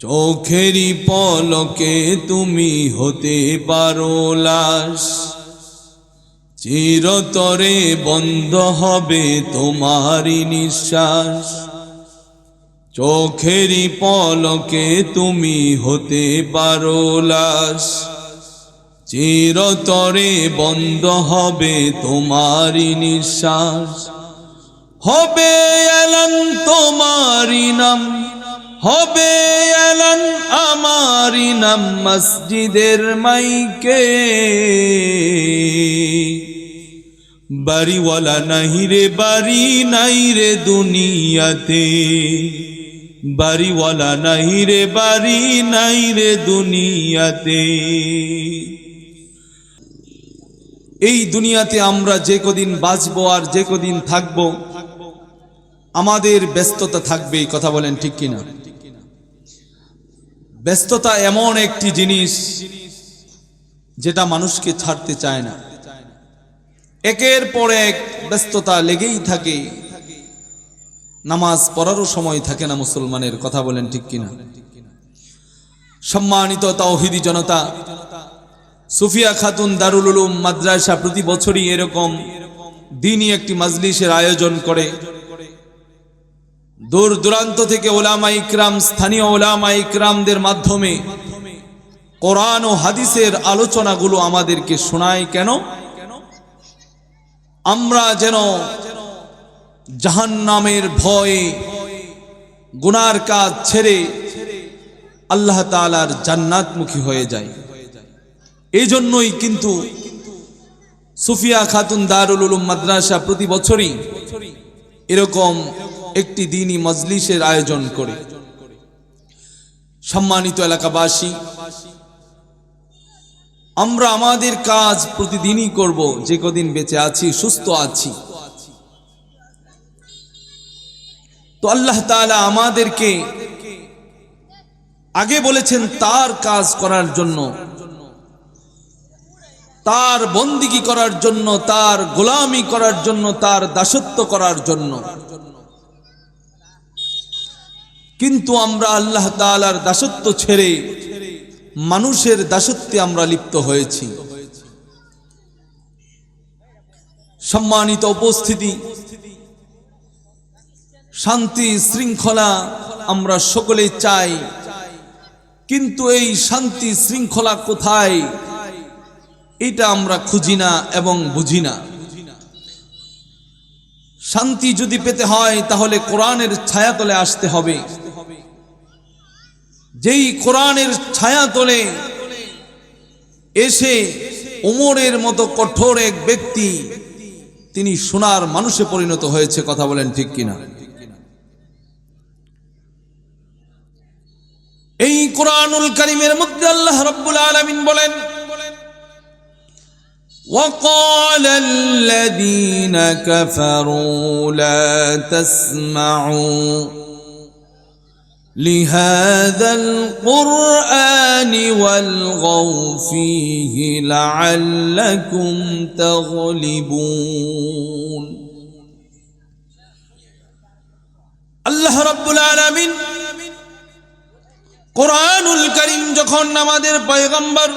চোখেরই পলকে তুমি হতে পারো লাশ। চিরতরে বন্ধ হবে তোমারই নিঃশ্বাস। চোখেরই পলকে তুমি হতে পারো লাশ। চিরতরে বন্ধ হবে তোমারই নিঃশ্বাস। হবে এলান তোমারই নাম। হবে এলান আমারই নাম মসজিদের মাইকে। বাড়িওয়ালা নাহি রে, বাড়ি নাই রে দুনিয়াতে। বাড়িওয়ালা নাহি রে, বাড়ি নাই রে দুনিয়াতে। এই দুনিয়াতে আমরা যে কদিন বাঁচবো আর যে কদিন থাকব, আমাদের ব্যস্ততা থাকবে কথা বলেন ঠিক কিনা? ব্যস্ততা এমন একটি জিনিস যেটা মানুষকে ছাড়তে চায় না। একের পর এক ব্যস্ততা লেগেই থাকে। নামাজ পড়ারও সময় থাকে না মুসলমানের, কথা বলেন ঠিক কিনা? সম্মানিত তাওহিদি জনতা, সুফিয়া খাতুন দারুল উলুম মাদ্রাসা প্রতি বছরই এরকম দিনই একটি মাজলিসের আয়োজন করে। দূর দূরান্ত থেকে ওলামা ইকরাম, স্থানীয় ওলামা ইকরামদের মাধ্যমে কোরআন ও হাদিসের আলোচনাগুলো আমাদেরকে শোনায় কেন? আমরা যেন জাহান্নামের ভয়ে গুনার কাজ ছেড়ে আল্লাহ তালার জান্নাতমুখী হয়ে যায় এই জন্যই কিন্তু সুফিয়া খাতুন দারুল উলুম মাদ্রাসা প্রতি বছরই এরকম একটি দিনই মজলিসের আয়োজন করে। সম্মানিত এলাকাবাসী, আমরা আমাদের কাজ প্রতিদিনই করব, যে কদিন বেঁচে আছি, সুস্থ আছি। তো আল্লাহ তাআলা আমাদেরকে আগে বলেছেন তার কাজ করার জন্য, তার বন্দিগি করার জন্য, তার গোলামি করার জন্য, তার দাসত্ব করার জন্য। কিন্তু আমরা আল্লাহ তাআলার দাসত্ব ছেড়ে মানুষের দাসত্বে আমরা লিপ্ত হয়েছি। সম্মানিত উপস্থিতি, শান্তি শৃঙ্খলা আমরা সকলে চাই, কিন্তু এই শান্তি শৃঙ্খলা কোথায়? এটা আমরা খুঁজি না এবং বুঝি না। শান্তি যদি পেতে হয়, তাহলে কোরআনের ছায়াতলে আসতে হবে। যেই কোরআনের ছায়াতলে এসে ওমরের মতো কঠোর এক ব্যক্তি তিনি সোনার মানুষে পরিণত হয়েছে কথা বলেন ঠিক কিনা এই কোরআনুল করিমের মধ্যে আল্লাহ রব্বুল আলামিন বলেন وقال الذين كفروا لا تسمعوا لهذا القرآن والغوا فيه لعلكم تغلبون الله رب العالمين কোরআনুল করিম যখন আমাদের পয়গম্বর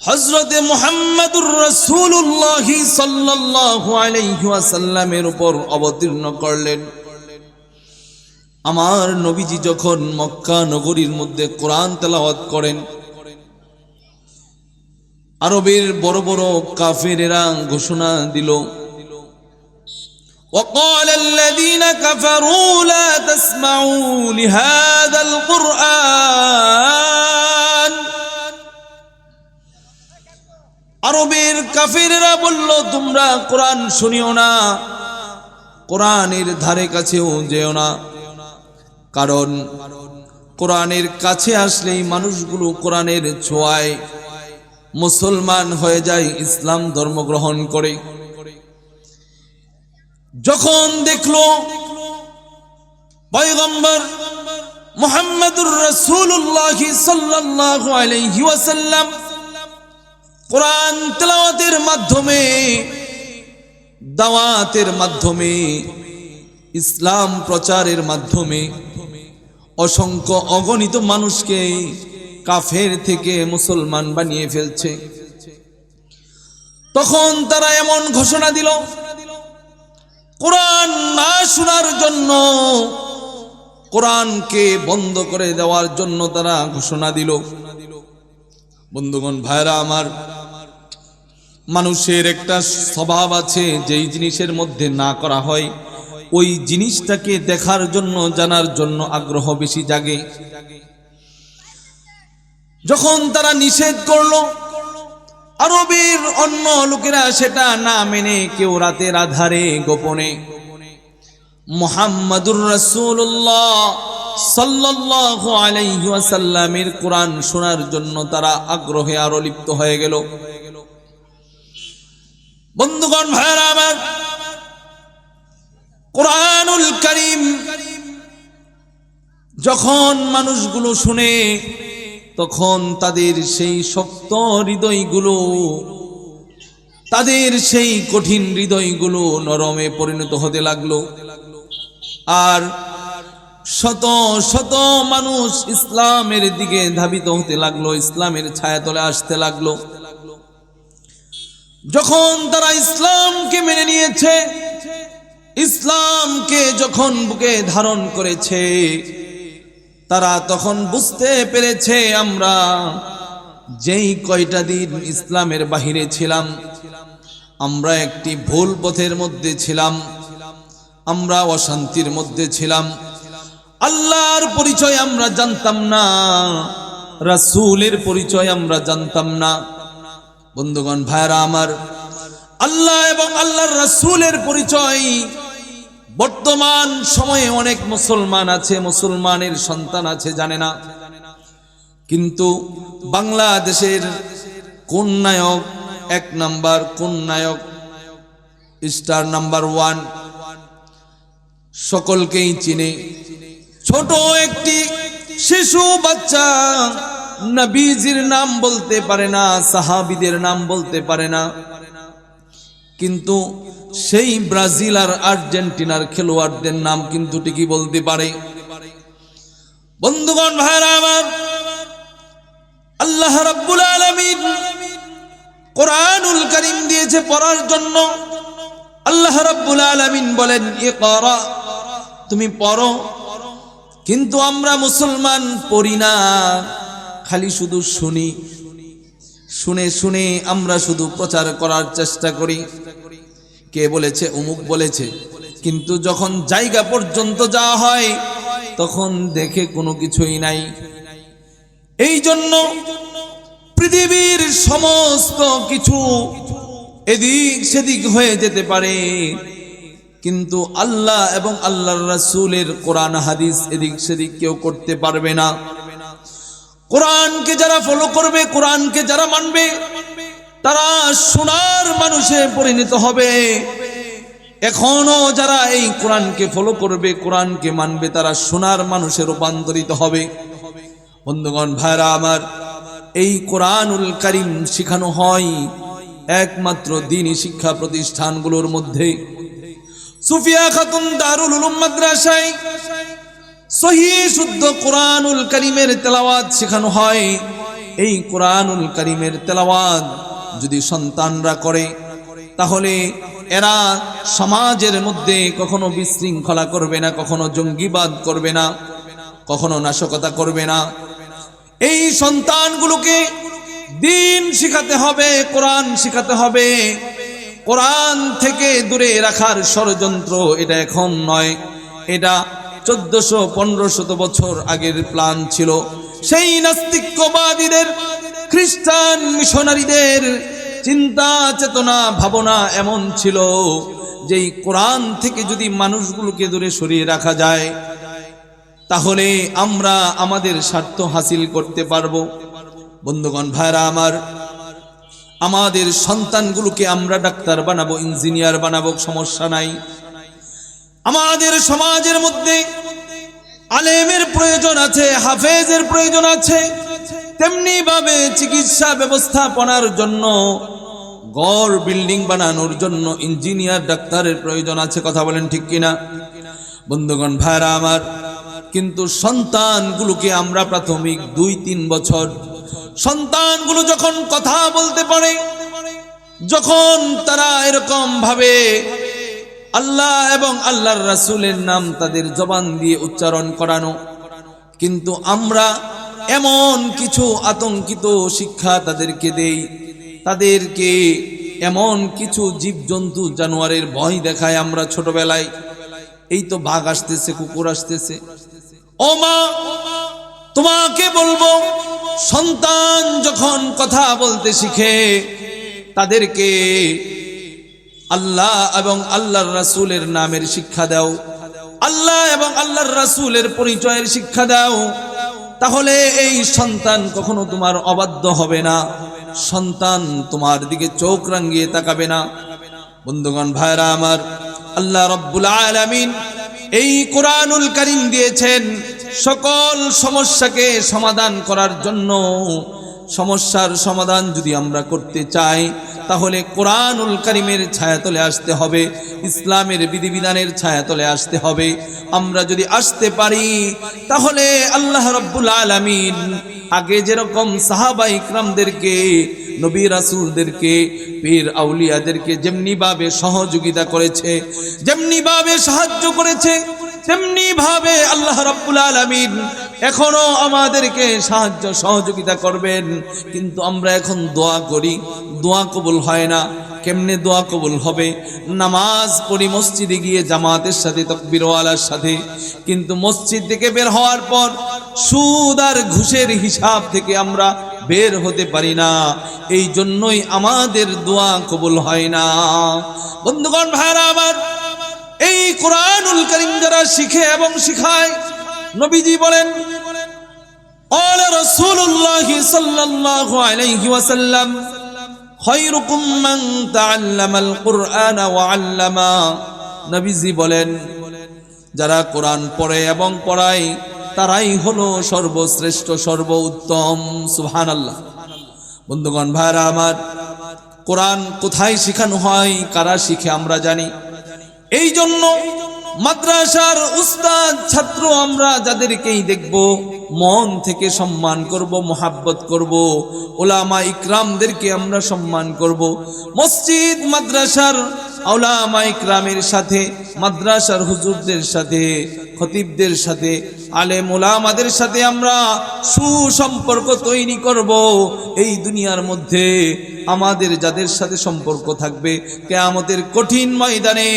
হজরতে মোহাম্মদুর রসুল্লাহ সাল্লাল্লাহু আলাইহি ওয়াসাল্লামের উপর অবতীর্ণ করলেন আমার নবীজি যখন মক্কা নগরীর মধ্যে কোরআন তেলাওয়াত করেন আরবের বড় বড় কাফেরেরা ঘোষণা দিল وقال الذين كفروا لا تسمعوا لهذا القرآن আরবের কাফেরেরা বলল তোমরা কোরআন শুনিও না কোরআনের ধারে কাছেও যেও না কারণ কোরআনের কাছে আসলেই মানুষগুলো কোরআনের ছোঁয়ায় মুসলমান হয়ে যায়, ইসলাম ধর্ম গ্রহণ করে। যখন দেখল পয়গম্বর মোহাম্মদুর রসুল্লাহ সাল্লাল্লাহু আলাইহি ওয়াসাল্লাম কোরআন তেলাওয়াতের মাধ্যমে, দাওয়াতের মাধ্যমে, ইসলাম প্রচারের মাধ্যমে অসংখ্য অগণিত মানুষকে কাফের থেকে মুসলমান বানিয়ে ফেলছে। তখন তারা এমন ঘোষণা দিল, কোরআন না শোনার জন্য, কোরআনকে বন্ধ করে দেওয়ার জন্য তারা ঘোষণা দিল। বন্ধুগণ ভাইরা আমার, মানুষের একটা স্বভাব আছে, যেই জিনিসের মধ্যে না করা হয়। ওই জিনিসটাকে দেখার জন্য, জানার জন্য আগ্রহ বেশি জাগে। যখন তারা নিষেধ করল, আরবের অন্য লোকেরা সেটা না মেনে কেউ রাতের আধারে গোপনে। মোহাম্মদুর রসুল্লাহ ওয়াসাল্লামের কোরআন শোনার জন্য তারা আগ্রহে আরও লিপ্ত হয়ে গেল। বন্ধুগণ ভাইরা আমার কোরআনুল করিম। যখন মানুষগুলো শুনে, তখন তাদের সেই শক্ত হৃদয়গুলো, তাদের সেই কঠিন হৃদয়গুলো নরমে পরিণত হতে লাগল। আর শত শত মানুষ ইসলামের দিকে ধাবিত হতে লাগল, ইসলামের ছায়াতলে আসতে লাগল। যখন তারা ইসলামকে মেনে নিয়েছে ইসলামকে যখন বুকে ধারণ করেছে, তারা তখন বুঝতে পেরেছে আমরা যেই কয়টা দিন ইসলামের বাহিরে ছিলাম, আমরা একটি ভুল পথের মধ্যে ছিলাম, আমরা অশান্তির মধ্যে ছিলাম। আল্লাহর পরিচয় আমরা জানতাম না, রাসূলের পরিচয় আমরা জানতাম না। বন্ধুগণ ভাইরা আমার, আল্লাহ এবং আল্লাহর রাসূলের পরিচয় বর্তমান সময়ে অনেক মুসলমান আছে, মুসলমানের সন্তান আছে, জানে না। কিন্তু বাংলাদেশের কোন নায়ক এক নাম্বার কোন নায়ক স্টার নাম্বার ওয়ান, সকলকেই চিনে। ছোট একটি শিশু বাচ্চা নবীজির নাম বলতে পারে না, সাহাবিদের নাম বলতে পারে না। কিন্তু সেই ব্রাজিল আর আর্জেন্টিনার খেলোয়াড়দের নাম কিন্তু ঠিকই বলতে পারে। বন্ধুগণ ভাইরা আমার, আল্লাহ রাব্বুল আলামিন কোরআনুল করিম দিয়েছে পড়ার জন্য। আল্লাহ রাব্বুল আলামিন বলেন এ ইকরা, তুমি পড়ো, কিন্তু আমরা মুসলমান পড়ি না, খালি শুধু শুনি। শুনে শুনে আমরা শুধু প্রচার করার চেষ্টা করি। কে বলেছে? অমুক বলেছে। কিন্তু যখন জায়গা পর্যন্ত যাওয়া হয়, তখন দেখে কোনো কিছুই নাই। এই জন্য পৃথিবীর সমস্ত কিছু এদিক সেদিক হয়ে যেতে পারে। কিন্তু আল্লাহ এবং আল্লাহর রাসূলের কোরআন হাদিস এদিক সেদিক কেউ করতে পারবে না। কোরআনকে যারা ফলো করবে, কোরআনকে যারা মানবে, তারা সোনার মানুষে পরিণত হবে। এখনও যারা এই কোরআনকে ফলো করবে, কোরআনকে মানবে, তারা সোনার মানুষে রূপান্তরিত হবে। বন্ধুগণ, ভাইরা আমার, এই কোরআনুল করিম শেখানো হয় একমাত্র দিনী শিক্ষা প্রতিষ্ঠানগুলোর মধ্যে। সুফিয়া খাতুন দারুল উলুম মাদ্রাসায় সহি শুদ্ধ কোরআনুল করিমের তেলাওয়াত শেখানো হয়। এই কোরআনুল করিমের তেলাওয়াত যদি সন্তানরা করে, তাহলে এরা সমাজের মধ্যে কখনো বিশৃঙ্খলা করবে না, কখনো জঙ্গিবাদ করবে না, কখনো নাশকতা করবে না। এই সন্তানগুলোকে দিন শিখাতে হবে, কোরআন শিখাতে হবে। কোরআন থেকে দূরে রাখার ষড়যন্ত্র এটা এখন নয়, এটা চোদ্দশো পনেরো শত বছর আগের প্ল্যান ছিল। সেই নাস্তিক্যবাদীদের, খ্রিস্টান মিশনারিদের চিন্তা, চেতনা, ভাবনা এমন ছিল যেই কোরআন থেকে যদি মানুষগুলোকে দূরে সরিয়ে রাখা যায়, তাহলে আমরা আমাদের স্বার্থ হাসিল করতে পারব। বন্ধুগণ ভাইরা আমার, আমাদের সন্তানগুলোকে আমরা ডাক্তার বানাবো, ইঞ্জিনিয়ার বানাবো, সমস্যা নাই। আমাদের সমাজের মধ্যে আলেমের প্রয়োজন আছে, হাফেজের প্রয়োজন আছে। তেমনি ভাবে চিকিৎসা ব্যবস্থাপনার জন্য গড় বিল্ডিং বানানোর জন্য ইঞ্জিনিয়ার, ডাক্তারের প্রয়োজন আছে, কথা বলেন ঠিক কিনা? বন্ধুগণ, ভাইরা আমার, কিন্তু সন্তানগুলোকে আমরা প্রাথমিক দুই, তিন বছর, সন্তানগুলো যখন কথা বলতে পারে, যখন তারা এরকম ভাবে আল্লাহ এবং আল্লাহর রাসুলের নাম তাদের জবান দিয়ে উচ্চারণ করানো। কিন্তু আমরা এমন কিছু আতঙ্কিত শিক্ষা তাদেরকে দেই, তাদেরকে এমন কিছু জীবজন্তু জানোয়ারের ভয় দেখায় আমরা ছোটবেলায়। এই তো বাঘ আসতেছে, কুকুর আসতেছে। ও মা, তোমাকে বলব, সন্তান যখন কথা বলতে শিখে, তাদেরকে আল্লাহ এবং আল্লাহর রাসুলের নামের শিক্ষা দাও। আল্লাহ এবং আল্লাহর রাসূলের পরিচয়ের শিক্ষা দাও। তাহলে এই সন্তান কখনো তোমার অবাধ্য হবে না। সন্তান তোমার দিকে চোখ রাঙ্গিয়ে তাকাবে না। বন্ধুগণ ভাইরা আমার, আল্লাহ রব্বুল আলামিন এই কোরআনুল করিম দিয়েছেন সকল সমস্যাকে সমাধান করার জন্য। সমস্যার সমাধান যদি আমরা করতে চাই তাহলে কোরআনুল করিমের ছায়াতলে আসতে হবে, ইসলামের বিধিবিধানের ছায়াতলে আসতে হবে। আমরা যদি আসতে পারি, তাহলে আল্লাহ রব্বুল আলামিন আগে যেরকম সাহাবা ইকরামদেরকে, নবী রাসূলদেরকে, পীর আউলিয়াদেরকে যেমনি ভাবে সহযোগিতা করেছে যেমনি ভাবে সাহায্য করেছে তেমনি ভাবে আল্লাহ রাব্বুল আলামিন এখনও আমাদেরকে সাহায্য সহযোগিতা করবেন। কিন্তু আমরা এখন দোয়া করি। দোয়া কবুল হয় না। কেমনে দোয়া কবুল হবে? নামাজ পড়ি মসজিদে গিয়ে জামাতের সাথে, তকবিরওয়ালার সাথে। কিন্তু মসজিদ থেকে বের হওয়ার পর সুদ আর ঘুষের হিসাব থেকে আমরা বের হতে পারি না। এই জন্যই আমাদের দোয়া কবুল হয় না। বন্ধুগণ ভাইরা আমার, এই কোরআনুল করিম যারা শিখে এবং শিখায় নবীজি বলেন قال رسول الله صلى الله عليه وسلم خيركم من تعلم القرآن وعلما নবীজি বলেন যারা কোরআন পড়ে এবং পড়ায় তারাই হলো সর্বশ্রেষ্ঠ সর্বোত্তম সুবহানাল্লাহ বন্ধুগণ ভাইরা আমার কোরআন কোথায় শেখানো হয় কারা শিখে আমরা জানি এই জন্য মাদ্রাসার উস্তাদ, ছাত্র আমরা যাদেরকেই দেখব, মন থেকে সম্মান করব, মোহাব্বত করব, ওলামা ইকরামদেরকে আমরা সম্মান করব। মসজিদ, মাদ্রাসার ওলামা ইকরামের সাথে, মাদ্রাসার হুজুরদের সাথে, খতিবদের সাথে, আলেম ওলামাদের সাথে আমরা সুসম্পর্ক তৈরি করব। এই দুনিয়ার মধ্যে আমাদের যাদের সাথে সম্পর্ক থাকবে, কেয়ামতের কঠিন ময়দানে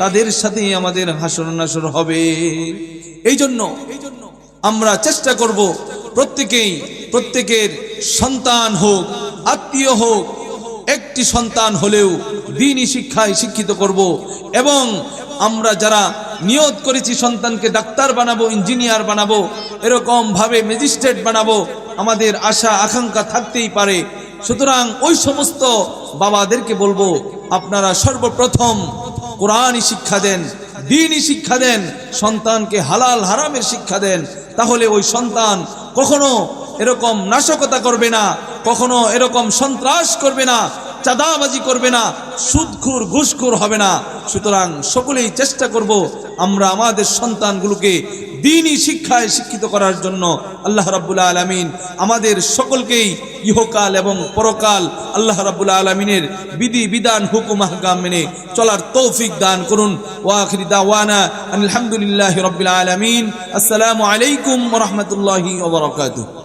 তাদের সাথেই আমাদের হাসর নাসর হবে। এই জন্য আমরা চেষ্টা করব প্রত্যেকেই, প্রত্যেকের সন্তান হোক, আত্মীয় হোক, একটি সন্তান হলেও দিনই শিক্ষায় শিক্ষিত করব এবং আমরা যারা নিয়ত করেছি সন্তানকে ডাক্তার বানাবো, ইঞ্জিনিয়ার বানাবো এরকম ভাবে ম্যাজিস্ট্রেট বানাবো, আমাদের আশা, আকাঙ্ক্ষা থাকতেই পারে। সুতরাং ওই সমস্ত বাবাদেরকে বলব, আপনারা সর্বপ্রথম কোরআনই শিক্ষা দেন, দিনই শিক্ষা দেন, সন্তানকে হালাল হারামের শিক্ষা দেন, তাহলে ওই সন্তান কখনো এরকম নাশকতা করবে না, কখনো এরকম সন্ত্রাস করবে না চাঁদাবাজি করবে না, সুদখুর, ঘুষখুর হবে না। সুতরাং সকলেই চেষ্টা করব আমরা আমাদের সন্তানগুলোকে দিনই শিক্ষায় শিক্ষিত করার জন্য। আল্লাহ রাব্বুল আলমিন আমাদের সকলকেই ইহকাল এবং পরকাল আল্লাহ রাব্বুল আলমিনের বিধি, বিধান, হুকুম, আহকাম মেনে চলার তৌফিক দান করুন। ওয়াখির দাওয়ানা আলহামদুলিল্লাহ রবিল আলমিন। আসসালামু আলাইকুম রহমতুল্লাহি ওবরাকাতুহ